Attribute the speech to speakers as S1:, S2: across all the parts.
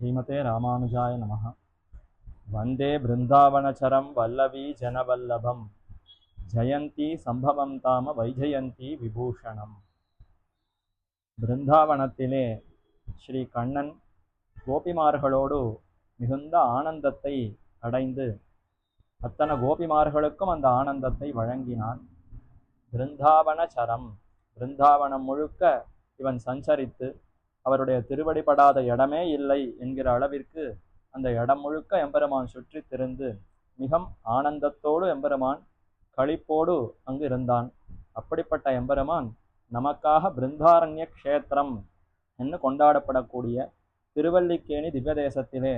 S1: ஸ்ரீமதே ராமானுஜாய நம வந்தே பிருந்தாவனச்சரம் வல்லவி ஜனவல்லபம். ஜெயந்தி சம்பவம் தாம வைஜயந்தி விபூஷணம். பிருந்தாவனத்திலே ஸ்ரீ கண்ணன் கோபிமார்களோடு மிகுந்த ஆனந்தத்தை அடைந்து அத்தனை கோபிமார்களுக்கும் அந்த ஆனந்தத்தை வழங்கினான். பிருந்தாவனச்சரம் பிருந்தாவனம் முழுக்க இவன் சஞ்சரித்து அவருடைய திருவடிப்படாத இடமே இல்லை என்கிற அளவிற்கு அந்த இடம் முழுக்க எம்பெருமான் சுற்றி திறந்து மிகம் ஆனந்தத்தோடு எம்பெருமான் களிப்போடு அங்கு இருந்தான். அப்படிப்பட்ட எம்பெருமான் நமக்காக பிருந்தாரண்ய க்ஷேத்திரம் என்று கொண்டாடப்படக்கூடிய திருவல்லிக்கேணி திவ்யதேசத்திலே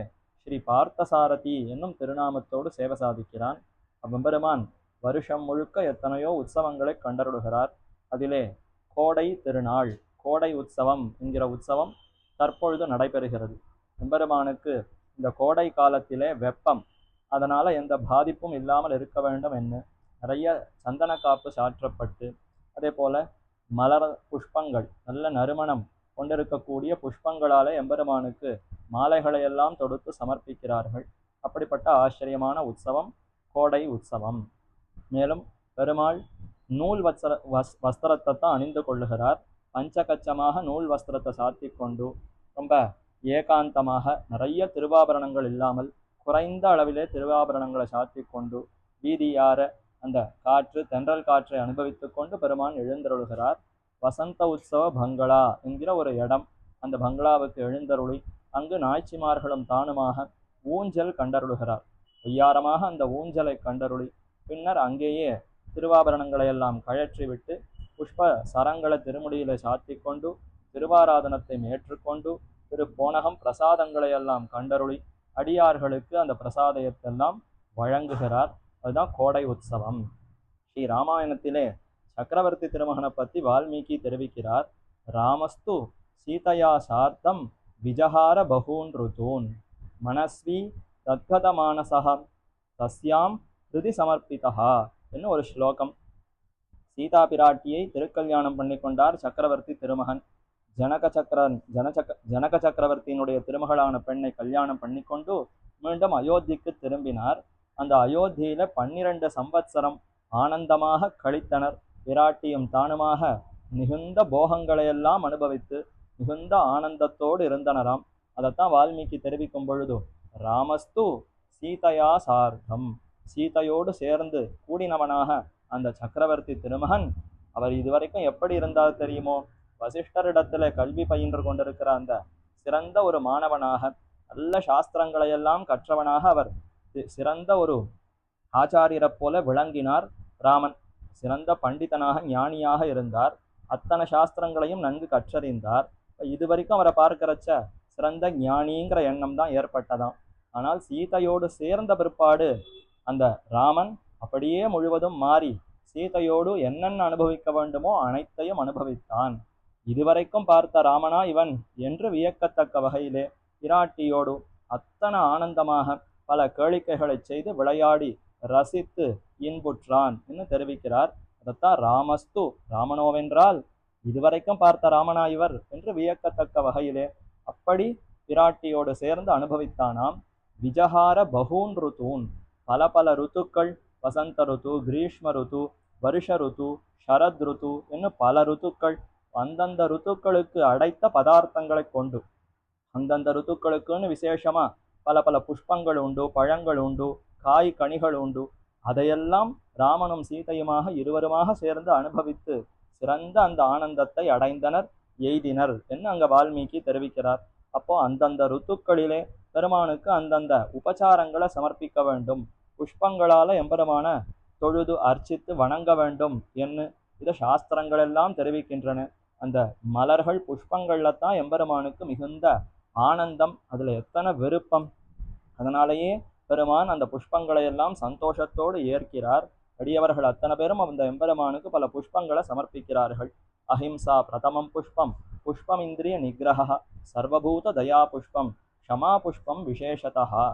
S1: ஸ்ரீ பார்த்தசாரதி என்னும் திருநாமத்தோடு சேவை சாதிக்கிறான். அவ்வெம்பெருமான் வருஷம் முழுக்க எத்தனையோ உற்சவங்களை கண்டருடுகிறார் அதிலே கோடை திருநாள் கோடை உற்சவம் என்கிற உற்சவம் தற்பொழுது நடைபெறுகிறது. எம்பெருமானுக்கு இந்த கோடை காலத்திலே வெப்பம் அதனால் எந்த பாதிப்பும் இல்லாமல் இருக்க வேண்டும் என்று நிறைய சந்தன காப்பு சாற்றப்பட்டு அதே போல் மலர் புஷ்பங்கள் நல்ல நறுமணம் கொண்டிருக்கக்கூடிய புஷ்பங்களாலே எம்பெருமானுக்கு மாலைகளை எல்லாம் தொடுத்து சமர்ப்பிக்கிறார்கள். அப்படிப்பட்ட ஆச்சரியமான உற்சவம் கோடை உற்சவம். மேலும் பெருமாள் நூல் வஸ்திர வஸ் வஸ்திரத்தை தான் அணிந்து கொள்ளுகிறார். பஞ்சகச்சமாக நூல் வஸ்திரத்தை சாத்தி கொண்டு ரொம்ப ஏகாந்தமாக நிறைய திருவாபரணங்கள் இல்லாமல் குறைந்த அளவிலே திருவாபரணங்களை சாத்தி கொண்டு வீதியார அந்த காற்று தென்றல் காற்றை அனுபவித்து கொண்டு பெருமான் எழுந்தருளுகிறார். வசந்த உற்சவ பங்களா என்கிற ஒரு இடம் அந்த பங்களாவுக்கு எழுந்தருளி அங்கு நாய்ச்சிமார்களும் தானுமாக ஊஞ்சல் கண்டருளுகிறார். ஒய்யாரமாக அந்த ஊஞ்சலை கண்டருளி பின்னர் அங்கேயே திருவாபரணங்களை எல்லாம் கழற்றி விட்டு புஷ்ப சரங்கள திருமுடியில சாத்தி கொண்டு திருவாராதனத்தை ஏற்றுக்கொண்டு திரு போனகம் பிரசாதங்களை எல்லாம் கண்டருளி அடியார்களுக்கு அந்த பிரசாதயத்தெல்லாம் வழங்குகிறார். அதுதான் கோடை உற்சவம். ஸ்ரீ ராமாயணத்திலே சக்கரவர்த்தி திருமகனை பற்றி வால்மீகி தெரிவிக்கிறார். ராமஸ்து சீதையா சார்த்தம் விஜஹார பகூன் ருதூன் மனஸ்வி தத்கத மானசா தஸ்யாம் ஹிருதி சமர்ப்பிதா என்ன ஒரு ஸ்லோகம். சீதா பிராட்டியை திருக்கல்யாணம் பண்ணி கொண்டார் சக்கரவர்த்தி திருமகன். ஜனக சக்கரன் ஜனசக்க ஜனக சக்கரவர்த்தியினுடைய திருமகளான பெண்ணை கல்யாணம் பண்ணிக்கொண்டு மீண்டும் அயோத்திக்கு திரும்பினார். அந்த அயோத்தியில பன்னிரண்டு சம்பத்சரம் ஆனந்தமாக கழித்தனர். பிராட்டியும் தானுமாக மிகுந்த போகங்களையெல்லாம் அனுபவித்து மிகுந்த ஆனந்தத்தோடு இருந்தனராம். அதைத்தான் வால்மீகி தெரிவிக்கும் பொழுது ராமஸ்து சீதையா சார்த்தம். சீதையோடு சேர்ந்து கூடினவனாக அந்த சக்கரவர்த்தி திருமகன் அவர் இதுவரைக்கும் எப்படி இருந்தால் தெரியுமோ? வசிஷ்டரிடத்துல கல்வி பயின்று கொண்டிருக்கிற அந்த சிறந்த ஒரு மாணவனாக நல்ல சாஸ்திரங்களையெல்லாம் கற்றவனாக அவர் சிறந்த ஒரு ஆச்சாரியரை போல விளங்கினார் ராமன். சிறந்த பண்டிதனாக ஞானியாக இருந்தார். அத்தனை சாஸ்திரங்களையும் நன்கு கற்றறிந்தார். இது வரைக்கும் அவரை பார்க்கிறச்ச சிறந்த ஞானிங்கிற எண்ணம் தான் ஏற்பட்டதாம். ஆனால் சீதையோடு சேர்ந்த பிற்பாடு அந்த ராமன் அப்படியே முழுவதும் மாறி சீதையோடு என்னென்ன அனுபவிக்க வேண்டுமோ அனைத்தையும் அனுபவித்தான். இதுவரைக்கும் பார்த்த ராமனா இவன் என்று வியக்கத்தக்க வகையிலே பிராட்டியோடு அத்தனை ஆனந்தமாக பல கேளிக்கைகளை செய்து விளையாடி ரசித்து இன்புற்றான் என்று தெரிவிக்கிறார். அதத்தான் ராமஸ்து ராமனோவென்றால் இதுவரைக்கும் பார்த்த ராமனா இவர் என்று வியக்கத்தக்க வகையிலே அப்படி பிராட்டியோடு சேர்ந்து அனுபவித்தானாம். விஜஹார பகூன் ருத்தூன் பல பல ருத்துக்கள் வசந்த ருத்து கிரீஷ்ம ருத்து வருஷ ருத்து ஷரத் ருத்து என்னும் பல ருத்துக்கள் அந்தந்த ருத்துக்களுக்கு அடைத்த பதார்த்தங்களை கொண்டு. அந்தந்த ருத்துக்களுக்குன்னு விசேஷமா பல பல புஷ்பங்கள் உண்டு பழங்கள் உண்டு காய் கனிகள் உண்டு. அதையெல்லாம் ராமனும் சீதையுமாக இருவருமாக சேர்ந்து அனுபவித்து சிறந்த அந்த ஆனந்தத்தை அடைந்தனர் எய்தினர் என்று அங்க வால்மீகி தெரிவிக்கிறார். அப்போ அந்தந்த ருத்துக்களிலே பெருமானுக்கு அந்தந்த உபச்சாரங்களை சமர்ப்பிக்க வேண்டும். புஷ்பங்களால எம்பெருமான தொழுது அர்ச்சித்து வணங்க வேண்டும் என்று இதை சாஸ்திரங்கள் எல்லாம் தெரிவிக்கின்றன. அந்த மலர்கள் புஷ்பங்களில் தான் எம்பெருமானுக்கு மிகுந்த ஆனந்தம் அதில் எத்தனை விருப்பம். அதனாலேயே பெருமான் அந்த புஷ்பங்களை எல்லாம் சந்தோஷத்தோடு ஏற்கிறார். அடியவர்கள் அத்தனை பேரும் அந்த எம்பெருமானுக்கு பல புஷ்பங்களை சமர்ப்பிக்கிறார்கள். அஹிம்சா பிரதமம் புஷ்பம் புஷ்பம் இந்திரிய நிகிரக சர்வபூத தயா புஷ்பம் க்ஷமா புஷ்பம் விசேஷதா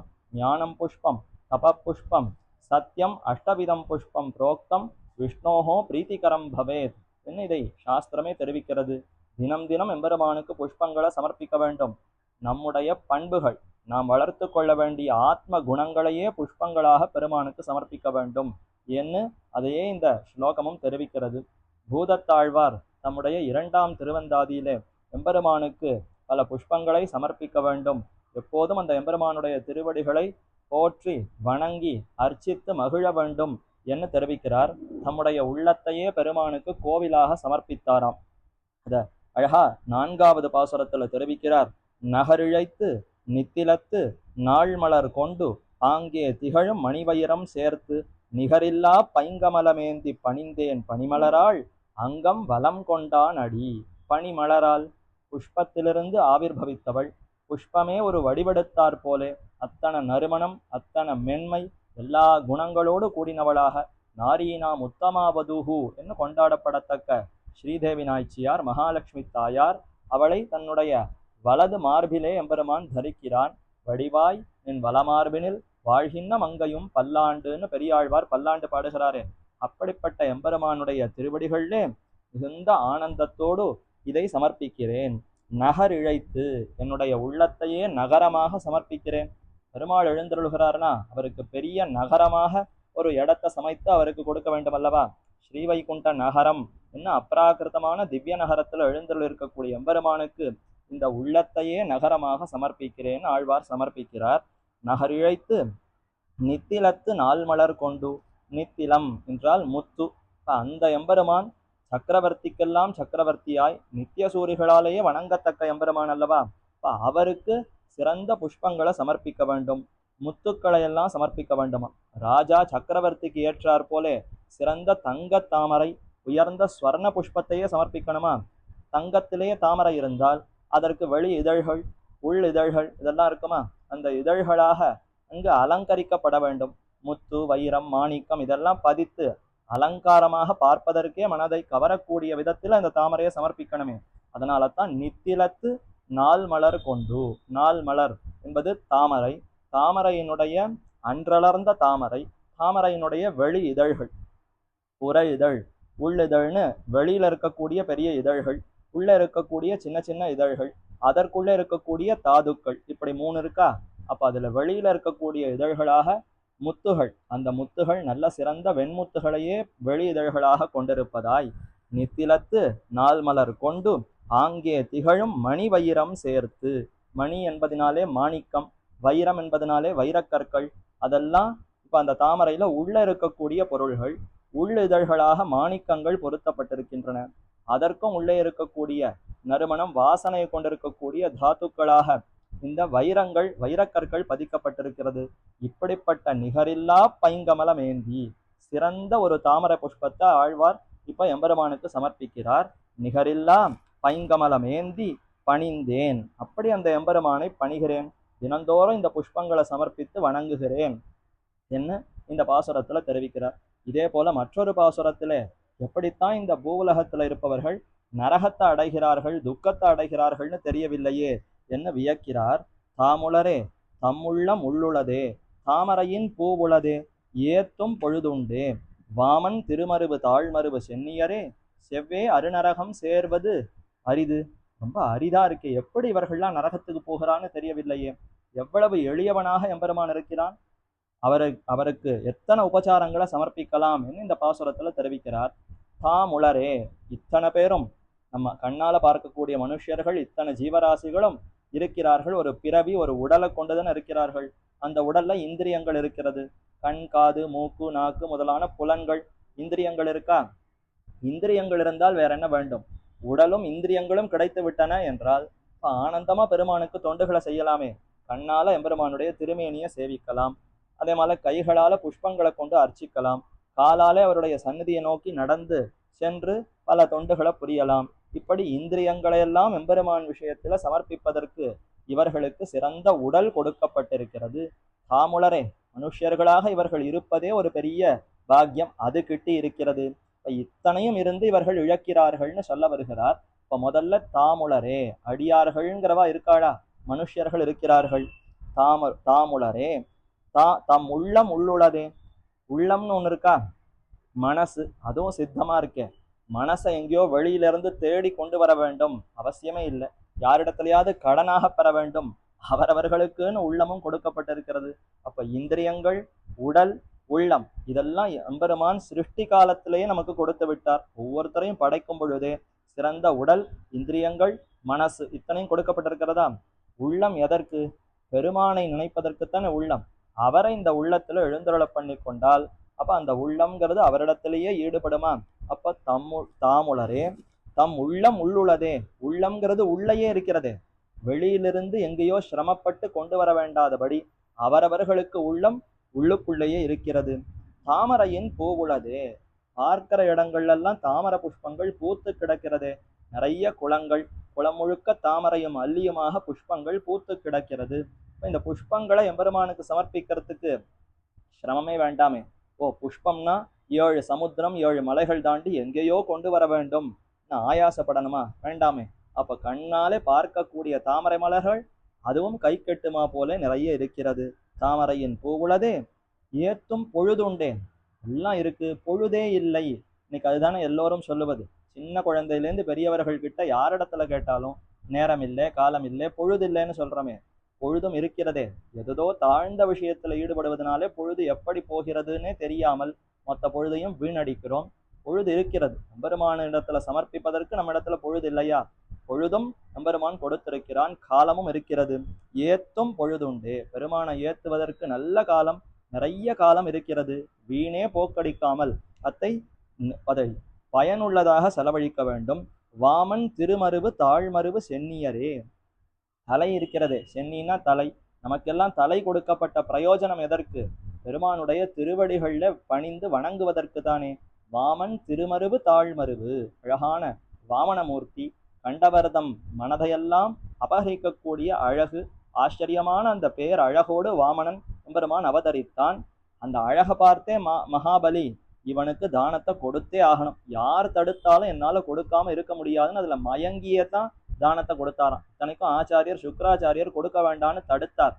S1: ஞானம் புஷ்பம் தபப்புஷ்பம் புஷ்பம் சத்தியம் அஷ்டவிதம் புஷ்பம் புரோக்தம் விஷ்ணோஹோ பிரீத்திகரம் பவேத் என்ன இதை சாஸ்திரமே தெரிவிக்கிறது தினம் தினம் எம்பெருமானுக்கு புஷ்பங்களை சமர்ப்பிக்க வேண்டும் நம்முடைய பண்புகள் நாம் வளர்த்து கொள்ள வேண்டிய ஆத்ம குணங்களையே புஷ்பங்களாக பெருமானுக்கு சமர்ப்பிக்க வேண்டும் என்று அதையே இந்த ஸ்லோகமும் தெரிவிக்கிறது பூதத்தாழ்வார் தம்முடைய இரண்டாம் திருவந்தாதியிலே எம்பெருமானுக்கு பல புஷ்பங்களை சமர்ப்பிக்க வேண்டும் எப்போதும் அந்த எம்பெருமானுடைய திருவடிகளை போற்றி வணங்கி அர்ச்சித்து மகிழ வேண்டும் என்று தெரிவிக்கிறார். தம்முடைய உள்ளத்தையே பெருமானுக்கு கோவிலாக சமர்ப்பித்தாராம். அத அழகா நான்காவது பாசுரத்துல தெரிவிக்கிறார். நகரிழைத்து நித்திலத்து நாள்மலர் கொண்டு ஆங்கே திகழும் மணிவயிரம் சேர்த்து நிகரில்லா பைங்கமலமேந்தி பணிந்தேன் பனிமலராள் அங்கம் வலம் கொண்டான் அடி பனிமலரால். புஷ்பத்திலிருந்து ஆவிர்பவித்தவள். புஷ்பமே ஒரு வடிவெடுத்தாற் போலே. அத்தனை நறுமணம் அத்தனை மென்மை எல்லா குணங்களோடு கூடினவளாக நாரீனாம் உத்தமாவதூஹு என்று கொண்டாடப்படத்தக்க ஸ்ரீதேவி நாய்ச்சியார் மகாலட்சுமி தாயார் அவளை தன்னுடைய வலது மார்பிலே எம்பெருமான் தரிக்கிறான். வடிவாய் நின் வலமார்பினில் வாழ்கின்ற மங்கையும் பல்லாண்டுன்னு பெரியாழ்வார் பல்லாண்டு பாடுகிறாரே. அப்படிப்பட்ட எம்பெருமானுடைய திருவடிகளிலே மிகுந்த ஆனந்தத்தோடு இதை சமர்ப்பிக்கிறேன். நகர் இழைத்து என்னுடைய உள்ளத்தையே நகரமாக சமர்ப்பிக்கிறேன். பெருமாள் எழுந்தருளுகிறார்னா அவருக்கு பெரிய நகரமாக ஒரு இடத்தை சமைத்து அவருக்கு கொடுக்க வேண்டும் அல்லவா ஸ்ரீவைகுண்ட நகரம். என்ன அப்ராகிருதமான திவ்ய நகரத்தில் எழுந்தருள் இருக்கக்கூடிய எம்பெருமானுக்கு இந்த உள்ளத்தையே நகரமாக சமர்ப்பிக்கிறேன் ஆழ்வார் சமர்ப்பிக்கிறார். நகரிழைத்து நித்திலத்து நாள்மலர் கொண்டு நித்திலம் என்றால் முத்து. அந்த எம்பெருமான் சக்கரவர்த்திக்கெல்லாம் சக்கரவர்த்தியாய் நித்திய சூரிகளாலேயே வணங்கத்தக்க எம்பெருமான் அல்லவா? இப்போ அவருக்கு சிறந்த புஷ்பங்களை சமர்ப்பிக்க வேண்டும். முத்துக்களை எல்லாம் சமர்ப்பிக்க வேண்டுமா ராஜா சக்கரவர்த்திக்கு ஏற்றார் போலே சிறந்த தங்க தாமரை உயர்ந்த ஸ்வர்ண புஷ்பத்தையே சமர்ப்பிக்கணுமா? தங்கத்திலேயே தாமரை இருந்தால் அதற்கு வெளி இதழ்கள் உள் இதழ்கள் இதெல்லாம் இருக்குமா? அந்த இதழ்களாக அங்கு அலங்கரிக்கப்பட வேண்டும். முத்து வைரம் மாணிக்கம் இதெல்லாம் பதித்து அலங்காரமாக பார்ப்பதற்கே மனதை கவரக்கூடிய விதத்தில் அந்த தாமரையை சமர்ப்பிக்கணுமே. அதனால தான் நித்திலத்து நாள் மலர் கொண்டு நாள் மலர் என்பது தாமரை. தாமரையினுடைய அன்றளர்ந்த தாமரை தாமரையினுடைய வெளி இதழ்கள். புற இதழ் உள்ளிதழ்னு வெளியில இருக்கக்கூடிய பெரிய இதழ்கள் உள்ள இருக்கக்கூடிய சின்ன சின்ன இதழ்கள் அதற்குள்ள இருக்கக்கூடிய தாதுக்கள் இப்படி மூணு இருக்கா? அப்ப அதுல வெளியில இருக்கக்கூடிய இதழ்களாக முத்துகள். அந்த முத்துகள் நல்ல சிறந்த வெண்முத்துகளையே வெளி இதழ்களாக கொண்டிருப்பதாய் நித்திலத்து நாள் மலர் கொண்டு ஆங்கே திகழும் மணி வைரம் சேர்த்து. மணி என்பதினாலே மாணிக்கம் வைரம் என்பதனாலே வைரக்கற்கள். அதெல்லாம் இப்போ அந்த தாமரையில் உள்ள இருக்கக்கூடிய பொருள்கள் உள்ளிதழ்களாக மாணிக்கங்கள் பொருத்தப்பட்டிருக்கின்றன. அதற்கும் உள்ளே இருக்கக்கூடிய நறுமணம் வாசனை கொண்டிருக்கக்கூடிய தாத்துக்களாக இந்த வைரங்கள் வைரக்கற்கள் பதிக்கப்பட்டிருக்கிறது. இப்படிப்பட்ட நிகரில்லா பைங்கமலம் ஏந்தி சிறந்த ஒரு தாமரை புஷ்பத்தை ஆழ்வார் இப்போ எம்பெருமானுக்கு சமர்ப்பிக்கிறார். நிகரில்லா பைங்கமலம் ஏந்தி பணிந்தேன். அப்படி அந்த எம்பெருமானை பணிகிறேன். தினந்தோறும் இந்த புஷ்பங்களை சமர்ப்பித்து வணங்குகிறேன். என்ன? இந்த பாசுரத்துல தெரிவிக்கிறார். இதே போல மற்றொரு பாசுரத்தில் எப்படித்தான் இந்த பூவுலகத்துல இருப்பவர்கள் நரகத்தை அடைகிறார்கள் துக்கத்தை அடைகிறார்கள்னு தெரியவில்லையே என்ன வியக்கிறார்? தாமுளரே தம்முள்ளம் உள்ளுளதே தாமரையின் பூவுளதே ஏத்தும் பொழுதுண்டே வாமன் திருமருவு தாழ்மருவு சென்னியரே செவ்வே அருநரகம் சேர்வது அரிது? ரொம்ப அரிதா இருக்கே. எப்படி இவர்கள்லாம் நரகத்துக்கு போகிறான்னு தெரியவில்லையே. எவ்வளவு எளியவனாக எம்பெருமான் இருக்கிறான்? அவரு அவருக்கு எத்தனை உபச்சாரங்களை சமர்ப்பிக்கலாம் என்று இந்த பாசுரத்துல தெரிவிக்கிறார். தாம் உளரே இத்தனை பேரும் நம்ம கண்ணால பார்க்கக்கூடிய மனுஷர்கள் இத்தனை ஜீவராசிகளும் இருக்கிறார்கள். ஒரு பிறவி ஒரு உடலை கொண்டுதான் இருக்கிறார்கள். அந்த உடல்ல இந்திரியங்கள் இருக்கிறது. கண் காது மூக்கு நாக்கு முதலான புலன்கள் இந்திரியங்கள் இருக்கா? இந்திரியங்கள் இருந்தால் வேற என்ன வேண்டும்? உடலும் இந்திரியங்களும் கிடைத்து விட்டன என்றால் ஆனந்தமா பெருமானுக்கு தொண்டுகளை செய்யலாமே. கண்ணால எம்பெருமானுடைய திருமேனியை சேவிக்கலாம். அதே மாதிரி கைகளால புஷ்பங்களை கொண்டு அர்ச்சிக்கலாம். காலாலே அவருடைய சந்நிதியை நோக்கி நடந்து சென்று பல தொண்டுகளை புரியலாம். இப்படி இந்திரியங்களையெல்லாம் எம்பெருமான் விஷயத்துல சமர்ப்பிப்பதற்கு இவர்களுக்கு சிறந்த உடல் கொடுக்கப்பட்டிருக்கிறது. காமுலரே மனுஷர்களாக இவர்கள் இருப்பதே ஒரு பெரிய பாக்கியம். அது கிட்டி இருக்கிறது இத்தனையும் இருந்து இவர்கள் இழக்கிறார்கள்னு சொல்ல வருகிறார். இப்ப முதல்ல தாமுளரே அடியார்கள்ங்கிறவா இருக்காளா? மனுஷர்கள் இருக்கிறார்கள். தாம தாமுளரே தா தம் உள்ளம் உள்ளுளதே. உள்ளம்னு ஒன்று இருக்கா? மனசு. அதுவும் சித்தமா இருக்கே. மனசை எங்கேயோ வெளியில இருந்து தேடி கொண்டு வர வேண்டும். அவசியமே இல்லை. யாரிடத்துலையாவது கடனாக பெற வேண்டும். அவரவர்களுக்குன்னு உள்ளமும் கொடுக்கப்பட்டிருக்கிறது. அப்ப இந்திரியங்கள் உடல் உள்ளம். இதெல்லாம் எம்பெருமான் சிருஷ்டி காலத்திலேயே நமக்கு கொடுத்து விட்டார். ஒவ்வொருத்தரையும் படைக்கும் பொழுதே சிறந்த உடல் இந்திரியங்கள் மனசு இத்தனையும் கொடுக்கப்பட்டிருக்கிறதா? உள்ளம் எதற்கு? பெருமானை நினைப்பதற்குத்தானே உள்ளம். அவரை இந்த உள்ளத்துல எழுந்தருள பண்ணி கொண்டால் அப்ப அந்த உள்ளம்ங்கிறது அவரிடத்திலேயே ஈடுபடுமா? அப்ப தம்மு தாமுளரே தம் உள்ளம் உள்ளுளதே. உள்ளம்ங்கிறது உள்ளேயே இருக்கிறதே. வெளியிலிருந்து எங்கேயோ சிரமப்பட்டு கொண்டு வர வேண்டாதபடி அவரவர்களுக்கு உள்ளம் உள்ளுக்குள்ளேயே இருக்கிறது. தாமரையின் பூவுளதே பார்க்கிற இடங்கள்லாம் தாமரை புஷ்பங்கள் பூத்து கிடக்கிறது. நிறைய குளங்கள் குளம் முழுக்க தாமரையும் அல்லியுமாக புஷ்பங்கள் பூத்து கிடக்கிறது. இந்த புஷ்பங்களை எம்பெருமானுக்கு சமர்ப்பிக்கிறதுக்கு சிரமமே வேண்டாமே. ஓ புஷ்பம்னா ஏழு சமுத்திரம் ஏழு மலைகள் தாண்டி எங்கேயோ கொண்டு வர வேண்டும். நான் ஆயாசப்படணுமா? வேண்டாமே. அப்ப கண்ணாலே பார்க்கக்கூடிய தாமரை மலர்கள் அதுவும் கை கெட்டுமா போல நிறைய இருக்கிறது. தாமரையின் பூவுளதே ஏத்தும் பொழுதுண்டேன். எல்லாம் இருக்கு பொழுதே இல்லை. இன்னைக்கு அதுதானே எல்லோரும் சொல்லுவது. சின்ன குழந்தையிலேருந்து பெரியவர்கள் கிட்ட யாரிடத்துல கேட்டாலும் நேரம் இல்லை காலம் இல்லை பொழுது இல்லைன்னு சொல்றோமே. பொழுதும் இருக்கிறதே. எதோ தாழ்ந்த விஷயத்துல ஈடுபடுவதனாலே பொழுது எப்படி போகிறதுன்னே தெரியாமல் மொத்த பொழுதையும் வீணடிக்கிறோம். பொழுது இருக்கிறது. பெருமான இடத்துல சமர்ப்பிப்பதற்கு நம்ம இடத்துல பொழுது இல்லையா? பொழுதும் எம்பெருமான் கொடுத்திருக்கிறான் காலமும் இருக்கிறது. ஏத்தும் பொழுதுண்டு. பெருமானை ஏத்துவதற்கு நல்ல காலம் நிறைய காலம் இருக்கிறது. வீணே போக்கடிக்காமல் அத்தை அதை பயனுள்ளதாக செலவழிக்க வேண்டும். வாமன் திருமருவு தாழ்மருவு சென்னியரே தலை இருக்கிறது. சென்னினா தலை. நமக்கெல்லாம் தலை கொடுக்கப்பட்ட பிரயோஜனம் எதற்கு? பெருமானுடைய திருவடிகளில் பணிந்து வணங்குவதற்கு தானே. வாமன் திருமருவு தாழ்மருவு. அழகான வாமனமூர்த்தி கண்டவரதம் மனதையெல்லாம் அபகரிக்கக்கூடிய அழகு ஆச்சரியமான அந்த பேர் அழகோடு வாமனன் எம்பெருமான் அவதரித்தான். அந்த அழகை பார்த்தே மா மகாபலி இவனுக்கு தானத்தை கொடுத்தே ஆகணும். யார் தடுத்தாலும் என்னால் கொடுக்காம இருக்க முடியாதுன்னு அதில் மயங்கியே தான் தானத்தை கொடுத்தாராம். இத்தனைக்கும் ஆச்சாரியர் சுக்கராச்சாரியர் கொடுக்க வேண்டான்னு தடுத்தார்.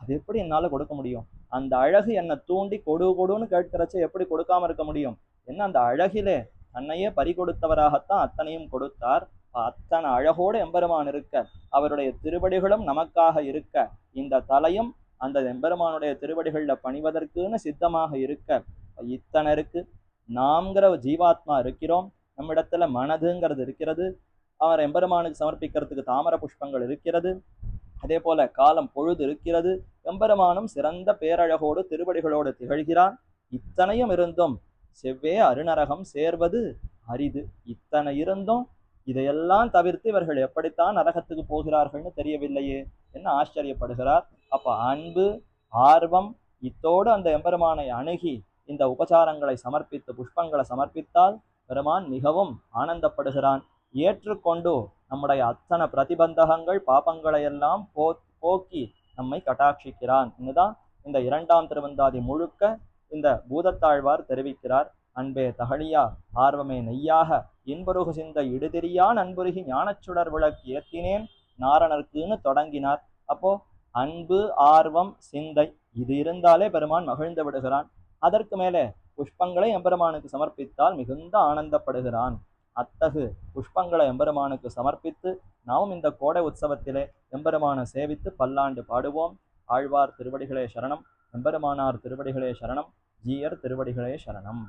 S1: அது எப்படி என்னால் கொடுக்க முடியும்? அந்த அழகு என்னை தூண்டி கொடு கொடுன்னு கேட்கிறச்ச எப்படி கொடுக்காம இருக்க முடியும்? என்ன அந்த அழகிலே தன்னையே பறி கொடுத்தவராகத்தான் அத்தனையும் கொடுத்தார். அத்தனை அழகோடு எம்பெருமான் இருக்க அவருடைய திருவடிகளும் நமக்காக இருக்க இந்த தலையும் அந்த எம்பெருமானுடைய திருவடிகளில் பணிவதற்குன்னு சித்தமாக இருக்க இத்தனை இருக்கு. நாம்ங்கிற ஜீவாத்மா இருக்கிறோம். நம்மிடத்துல மனதுங்கிறது இருக்கிறது. அவர் எம்பெருமானுக்கு சமர்ப்பிக்கிறதுக்கு தாமர புஷ்பங்கள் இருக்கிறது. அதே போல காலம் பொழுது இருக்கிறது. எம்பெருமானும் சிறந்த பேரழகோடு திருவடிகளோடு திகழ்கிறான் இத்தனையும் இருந்தும் செவ்வே அருணரகம் சேர்வது அரிது. இத்தனை இருந்தும் இதையெல்லாம் தவிர்த்து இவர்கள் எப்படித்தான் நரகத்துக்கு போகிறார்கள்னு தெரியவில்லையே என்ன ஆச்சரியப்படுகிறார்? அப்ப அன்பு ஆர்வம் இத்தோடு அந்த எம்பெருமானை அணுகி இந்த உபசாரங்களை சமர்ப்பித்து புஷ்பங்களை சமர்ப்பித்தால் பெருமான் மிகவும் ஆனந்தப்படுகிறான். ஏற்றுக்கொண்டு நம்முடைய அத்தனை பிரதிபந்தகங்கள் பாபங்களை எல்லாம் போ போக்கி நம்மை கட்டாட்சிக்கிறான். என்னதான் இந்த இரண்டாம் திருவந்தாதி முழுக்க இந்த பூதத்தாழ்வார் தெரிவிக்கிறார். அன்பே தகழியா ஆர்வமே நெய்யாக இன்பருகு சிந்த இடுதிரியான் அன்புருகி ஞானச்சுடர் விளக்கு ஏத்தினேன். நாரணர்க்குன்னு தொடங்கினார். அப்போ அன்பு ஆர்வம் சிந்தை இது இருந்தாலே பெருமான் மகிழ்ந்து விடுகிறான். அதற்கு மேலே புஷ்பங்களை எம்பெருமானுக்கு சமர்ப்பித்தால் மிகுந்த ஆனந்தப்படுகிறான். அத்தகு புஷ்பங்களை எம்பெருமானுக்கு சமர்ப்பித்து நாமும் இந்த கோடை உற்சவத்திலே எம்பெருமானை சேவித்து பல்லாண்டு பாடுவோம். ஆழ்வார் திருவடிகளே சரணம். எம்பெருமானார் திருவடிகளே சரணம். ஜீயர் திருவடிகளே சரணம்.